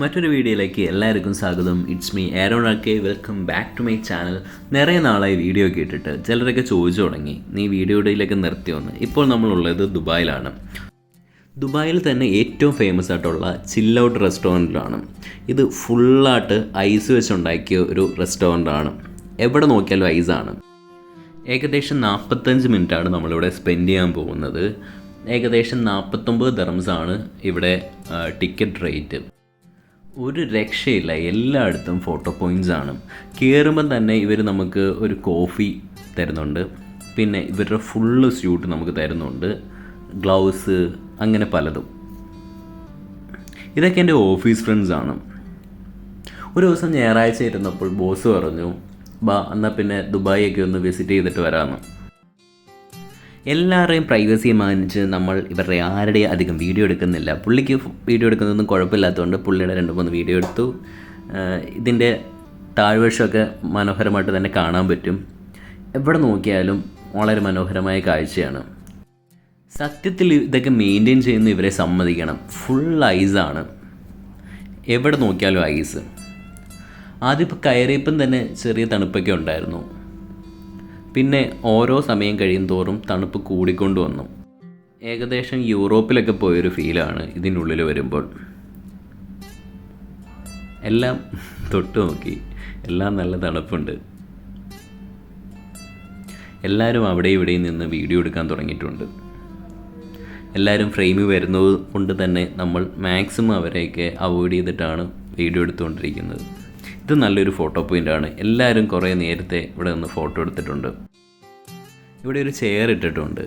മറ്റൊരു വീഡിയോയിലേക്ക് എല്ലാവർക്കും സ്വാഗതം. ഇറ്റ്സ് മീ ആരോൺ ആക്കെ welcome back to my channel നിറയെ നാളായി വീഡിയോ കേട്ടിട്ട് ചിലരൊക്കെ ചോദിച്ചു തുടങ്ങി നീ വീഡിയോയിലേക്ക് നിർത്തിയോന്ന് ഇപ്പോൾ നമ്മളുള്ളത് ദുബായിലാണ്. ദുബായിൽ തന്നെ ഏറ്റവും ഫേമസ് ആയിട്ടുള്ള ചിൽ ഔട്ട് റെസ്റ്റോറന്റിലാണ് ഇത് ഫുള്ളായിട്ട് ഐസ് വെച്ചുണ്ടാക്കിയ ഒരു റെസ്റ്റോറന്റാണ് എവിടെ നോക്കിയാലും ഐസാണ് ഏകദേശം നാൽപ്പത്തഞ്ച് മിനിറ്റാണ് നമ്മളിവിടെ സ്പെൻഡ് ചെയ്യാൻ പോകുന്നത്. ഏകദേശം നാൽപ്പത്തൊമ്പത് ദർംസാണ് ഇവിടെ ടിക്കറ്റ് റേറ്റ് ഒരു രക്ഷയില്ല. എല്ലായിടത്തും ഫോട്ടോ പോയിന്റ്സ് ആണ്. കയറുമ്പം തന്നെ ഇവർ നമുക്ക് ഒരു കോഫി തരുന്നുണ്ട്. പിന്നെ ഇവരുടെ ഫുള്ള് സ്യൂട്ട് നമുക്ക് തരുന്നുണ്ട്. ഗ്ലൗസ് അങ്ങനെ പലതും. ഇതൊക്കെ എന്റെ ഓഫീസ് ഫ്രണ്ട്സ് ആണ്. ഒരു ദിവസം ഞായറാഴ്ച ഇരുന്നപ്പോൾ ബോസ് പറഞ്ഞു ബാ എന്നാൽ പിന്നെ ദുബായിയൊക്കെ ഒന്ന് വിസിറ്റ് ചെയ്തിട്ട് വരാമെന്ന്. എല്ലാവരുടെയും പ്രൈവസി മാനിച്ച് നമ്മൾ ഇവരുടെ ആരുടെയും അധികം വീഡിയോ എടുക്കുന്നില്ല. പുള്ളിക്ക് വീഡിയോ എടുക്കുന്നതൊന്നും കുഴപ്പമില്ലാത്തതുകൊണ്ട് പുള്ളിയുടെ രണ്ട് മൂന്ന് വീഡിയോ എടുത്തു. ഇതിന്റെ താഴ്വശമൊക്കെ മനോഹരമായിട്ട് തന്നെ കാണാൻ പറ്റും. എവിടെ നോക്കിയാലും വളരെ മനോഹരമായ കാഴ്ചയാണ്. സത്യത്തിൽ ഇതൊക്കെ മെയിന്റെയിൻ ചെയ്യുന്ന ഇവരെ സമ്മതിക്കണം. ഫുൾ ഐസാണ് എവിടെ നോക്കിയാലും ഐസ് ആദ്യം ഇപ്പോൾ കയറിയപ്പം തന്നെ ചെറിയ തണുപ്പൊക്കെ ഉണ്ടായിരുന്നു. പിന്നെ ഓരോ സമയം കഴിയും തോറും തണുപ്പ് കൂടിക്കൊണ്ടുവന്നു. ഏകദേശം യൂറോപ്പിലൊക്കെ പോയൊരു ഫീലാണ് ഇതിനുള്ളിൽ വരുമ്പോൾ. എല്ലാം തൊട്ട് നോക്കി. എല്ലാം നല്ല തണുപ്പുണ്ട്. എല്ലാവരും അവിടെ ഇവിടെയും നിന്ന് വീഡിയോ എടുക്കാൻ തുടങ്ങിയിട്ടുണ്ട്. എല്ലാവരും ഫ്രെയിമിൽ വരുന്നത് കൊണ്ട് തന്നെ നമ്മൾ മാക്സിമം അവരെയൊക്കെ അവോയ്ഡ് ചെയ്തിട്ടാണ് വീഡിയോ എടുത്തുകൊണ്ടിരിക്കുന്നത്. ഇത് നല്ലൊരു ഫോട്ടോ പോയിന്റാണ് എല്ലാവരും കുറേ നേരത്തെ ഇവിടെ നിന്ന് ഫോട്ടോ എടുത്തിട്ടുണ്ട്. ഇവിടെ ഒരു ചെയർ ഇട്ടിട്ടുണ്ട്.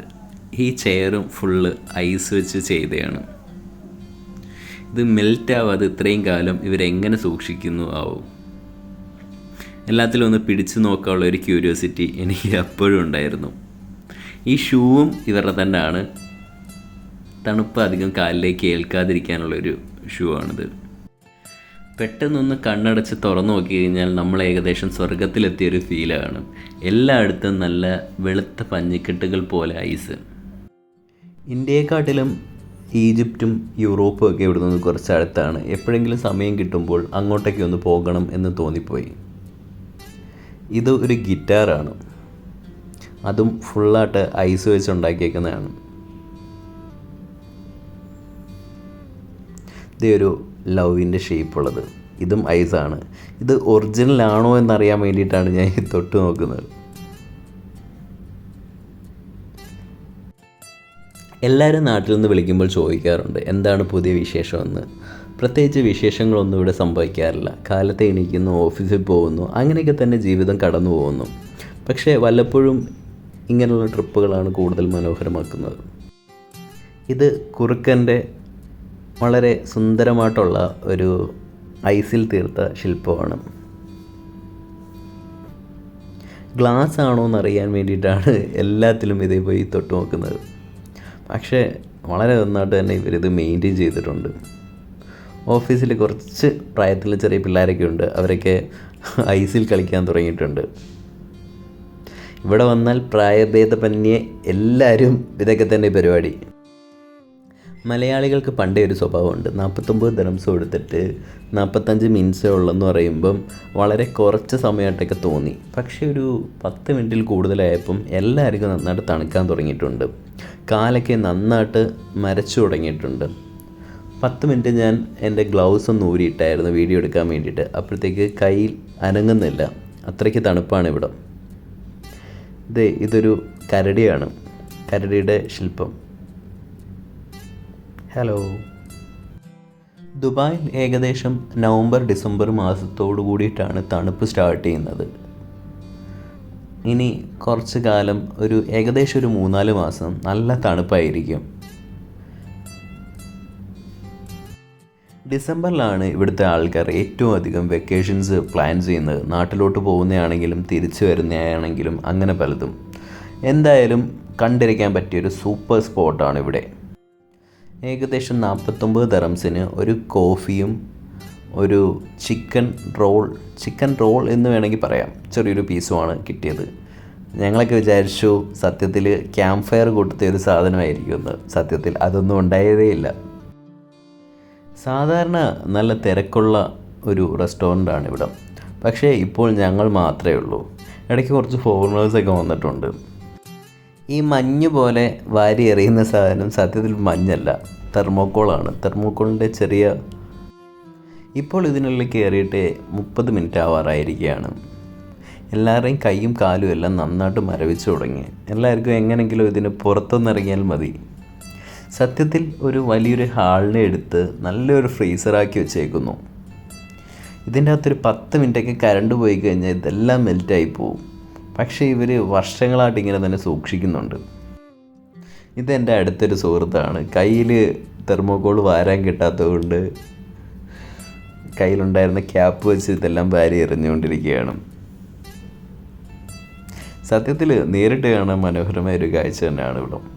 ഈ ചെയറും ഫുള്ള് ഐസ് വെച്ച് ചെയ്തതാണ്. ഇത് മെൽറ്റ് ആവാതെ ഇത്രയും കാലം ഇവരെങ്ങനെ സൂക്ഷിക്കുന്നു ആവും. എല്ലാത്തിലും ഒന്ന് പിടിച്ചു നോക്കാനുള്ള ഒരു ക്യൂരിയോസിറ്റി എനിക്ക് അപ്പോഴും ഉണ്ടായിരുന്നു. ഈ ഷൂവും ഇവരുടെ തന്നെയാണ്. തണുപ്പ് അധികം കാലിലേക്ക് ഏൽക്കാതിരിക്കാനുള്ളൊരു ഷൂ ആണിത്. പെട്ടെന്നൊന്ന് കണ്ണടച്ച് തുറന്നു നോക്കി കഴിഞ്ഞാൽ നമ്മൾ ഏകദേശം സ്വർഗത്തിലെത്തിയൊരു ഫീലാണ് എല്ലായിടത്തും നല്ല വെളുത്ത പഞ്ഞിക്കെട്ടുകൾ പോലെ ഐസ് ഇന്ത്യയെക്കാട്ടിലും ഈജിപ്തും യൂറോപ്പും ഒക്കെ ഇവിടെ നിന്ന് കുറച്ച് അടുത്താണ് എപ്പോഴെങ്കിലും സമയം കിട്ടുമ്പോൾ അങ്ങോട്ടേക്ക് ഒന്ന് പോകണം എന്ന് തോന്നിപ്പോയി. ഇത് ഒരു ഗിറ്റാറാണ് അതും ഫുള്ളായിട്ട് ഐസ് വെച്ച് ഉണ്ടാക്കിയേക്കുന്നതാണ്. ഒരു ലവിന്റെ ഷേപ്പുള്ളത്. ഇതും ഐസാണ്. ഇത് ഒറിജിനൽ ആണോ എന്നറിയാൻ വേണ്ടിയിട്ടാണ് ഞാൻ തൊട്ട് നോക്കുന്നത്. എല്ലാവരും നാട്ടിൽ നിന്ന് വിളിക്കുമ്പോൾ ചോദിക്കാറുണ്ട് എന്താണ് പുതിയ വിശേഷമെന്ന്? പ്രത്യേകിച്ച് വിശേഷങ്ങളൊന്നും ഇവിടെ സംഭവിക്കാറില്ല. കാലത്ത് എണീക്കുന്നു ഓഫീസിൽ പോകുന്നു അങ്ങനെയൊക്കെ തന്നെ ജീവിതം കടന്നു പോകുന്നു. പക്ഷേ വല്ലപ്പോഴും ഇങ്ങനെയുള്ള ട്രിപ്പുകളാണ് കൂടുതൽ മനോഹരമാക്കുന്നത്. ഇത് കുറുക്കന്റെ വളരെ സുന്ദരമായിട്ടുള്ള ഒരു ഐസിൽ തീർത്ത ശില്പമാണ്. ഗ്ലാസ് ആണോ എന്നറിയാൻ വേണ്ടിയിട്ടാണ് എല്ലാത്തിലും ഇതേ പോയി തൊട്ട് നോക്കുന്നത്. പക്ഷേ വളരെ നന്നായിട്ട് തന്നെ ഇവരിത് മെയിന്റെയിൻ ചെയ്തിട്ടുണ്ട്. ഓഫീസിൽ കുറച്ച് പ്രായത്തിൽ ചെറിയ പിള്ളേരൊക്കെ ഉണ്ട്. അവരൊക്കെ ഐസിൽ കളിക്കാൻ തുടങ്ങിയിട്ടുണ്ട്. ഇവിടെ വന്നാൽ പ്രായഭേദമന്യേ എല്ലാവരും ഇതൊക്കെ തന്നെ പരിപാടി. മലയാളികൾക്ക് പണ്ടേ ഒരു സ്വഭാവമുണ്ട്. നാൽപ്പത്തൊമ്പത് ദിനംസ് കൊടുത്തിട്ട് നാൽപ്പത്തഞ്ച് മിനിറ്റ്സേ ഉള്ളെന്ന് പറയുമ്പം വളരെ കുറച്ച് സമയമായിട്ടൊക്കെ തോന്നി. പക്ഷേ ഒരു പത്ത് മിനിറ്റിൽ കൂടുതലായപ്പം എല്ലാവർക്കും നന്നായിട്ട് തണുക്കാൻ തുടങ്ങിയിട്ടുണ്ട്. കാലൊക്കെ നന്നായിട്ട് മരച്ചു തുടങ്ങിയിട്ടുണ്ട്. പത്ത് മിനിറ്റ് ഞാൻ എന്റെ ഗ്ലൗസ് ഒന്ന് ഊരിയിട്ടായിരുന്നു വീഡിയോ എടുക്കാൻ വേണ്ടിയിട്ട്. അപ്പോഴത്തേക്ക് കയ്യിൽ അനങ്ങുന്നില്ല. അത്രയ്ക്ക് തണുപ്പാണ് ഇവിടെ. ഇതേ ഇതൊരു കരടിയാണ്. കരടിയുടെ ശില്പം. ഹലോ ദുബായിൽ ഏകദേശം നവംബർ ഡിസംബർ മാസത്തോടു കൂടിയിട്ടാണ് തണുപ്പ് സ്റ്റാർട്ട് ചെയ്യുന്നത്. ഇനി കുറച്ച് കാലം ഒരു ഏകദേശം ഒരു മൂന്നാൽ മാസം നല്ല തണുപ്പായിരിക്കും. ഡിസംബറിലാണ് ഇവിടുത്തെ ആൾക്കാർ ഏറ്റവും അധികം വെക്കേഷൻസ് പ്ലാൻ ചെയ്യുന്നത്. നാട്ടിലോട്ട് പോകുന്നതാണെങ്കിലും തിരിച്ചു വരുന്നതാണെങ്കിലും അങ്ങനെ പലതും. എന്തായാലും കണ്ടിരിക്കാൻ പറ്റിയൊരു സൂപ്പർ സ്പോട്ടാണ് ഇവിടെ. ഏകദേശം നാൽപ്പത്തൊമ്പത് ദറംസിന് ഒരു കോഫിയും ഒരു ചിക്കൻ റോൾ ചിക്കൻ റോൾ എന്ന് വേണമെങ്കിൽ പറയാം. ചെറിയൊരു പീസുമാണ് കിട്ടിയത്. ഞങ്ങളൊക്കെ വിചാരിച്ചു സത്യത്തിൽ ക്യാമ്പ് ഫയർ കൂട്ടത്തെ ഒരു സാധനമായിരിക്കും എന്ന്. സത്യത്തിൽ അതൊന്നും ഉണ്ടായതേ ഇല്ല. സാധാരണ നല്ല തിരക്കുള്ള ഒരു റെസ്റ്റോറന്റാണ് ഇവിടെ. പക്ഷേ ഇപ്പോൾ ഞങ്ങൾ മാത്രമേ ഉള്ളൂ. ഇടയ്ക്ക് കുറച്ച് ഫോറിനേഴ്സൊക്കെ വന്നിട്ടുണ്ട്. ഈ മഞ്ഞ് പോലെ വാരി എറിയുന്ന സാധനം സത്യത്തിൽ മഞ്ഞല്ല. തെർമോക്കോളാണ് തെർമോക്കോളിന്റെ ചെറിയ ഇപ്പോൾ ഇതിനുള്ളിൽ കയറിയിട്ട് മുപ്പത് മിനിറ്റ് ആവാറായിരിക്കുകയാണ്. എല്ലാവരുടെയും കൈയും കാലും എല്ലാം നന്നായിട്ട് മരവിച്ചു തുടങ്ങി. എല്ലാവർക്കും എങ്ങനെങ്കിലും ഇതിന് പുറത്തുനിന്നിറങ്ങിയാൽ മതി. സത്യത്തിൽ ഒരു വലിയൊരു ഹാളിനെ എടുത്ത് നല്ലൊരു ഫ്രീസറാക്കി വെച്ചേക്കുന്നു. ഇതിന്റെ അകത്തൊരു പത്ത് മിനിറ്റൊക്കെ കരണ്ട് പോയി കഴിഞ്ഞാൽ ഇതെല്ലാം മെൽറ്റായി പോവും. പക്ഷേ ഇവർ വർഷങ്ങളായിട്ട് ഇങ്ങനെ തന്നെ സൂക്ഷിക്കുന്നുണ്ട്. ഇതെന്റെ അടുത്തൊരു സുഹൃത്താണ്. കയ്യിൽ തെർമോക്കോൾ വാരാൻ കിട്ടാത്തതുകൊണ്ട് കയ്യിലുണ്ടായിരുന്ന ക്യാപ്പ് വെച്ച് ഇതെല്ലാം വാരി എറിഞ്ഞുകൊണ്ടിരിക്കുകയാണ്. സത്യത്തിൽ നേരിട്ട് കാണാൻ മനോഹരമായ ഒരു കാഴ്ച തന്നെയാണ് ഇവിടെ.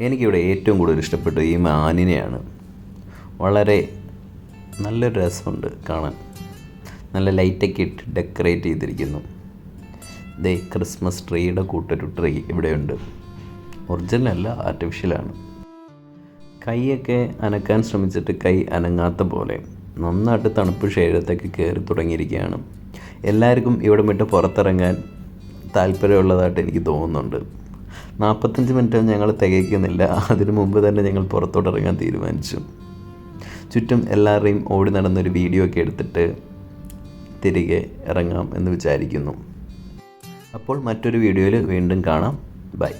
എനിക്കിവിടെ ഏറ്റവും കൂടുതൽ ഇഷ്ടപ്പെട്ട ഈ മാനിനെയാണ്. വളരെ നല്ലൊരു രസമുണ്ട് കാണാൻ. നല്ല ലൈറ്റൊക്കെ ഇട്ട് ഡെക്കറേറ്റ് ചെയ്തിരിക്കുന്നു. ദേ ക്രിസ്മസ് ട്രീയുടെ കൂട്ടൊരു ട്രീ ഇവിടെയുണ്ട്. ഒറിജിനൽ അല്ല ആർട്ടിഫിഷ്യലാണ്. കൈയൊക്കെ അനക്കാൻ ശ്രമിച്ചിട്ട് കൈ അനങ്ങാത്ത പോലെ നന്നായിട്ട് തണുപ്പ് ശരീരത്തേക്ക് കയറി തുടങ്ങിയിരിക്കുകയാണ്. എല്ലാവർക്കും ഇവിടെ വിട്ട് പുറത്തിറങ്ങാൻ താല്പര്യമുള്ളതായിട്ട് എനിക്ക് തോന്നുന്നുണ്ട്. നാൽപ്പത്തഞ്ച് മിനിറ്റ് ഞങ്ങൾ തികയ്ക്കുന്നില്ല. അതിനു മുമ്പ് തന്നെ ഞങ്ങൾ പുറത്തോട്ട് ഇറങ്ങാൻ തീരുമാനിച്ചു. ചുറ്റും എല്ലാവരുടെയും ഓടി നടന്നൊരു വീഡിയോ ഒക്കെ എടുത്തിട്ട് തിരികെ ഇറങ്ങാം എന്ന് വിചാരിക്കുന്നു. അപ്പോൾ മറ്റൊരു വീഡിയോയിൽ വീണ്ടും കാണാം. ബൈ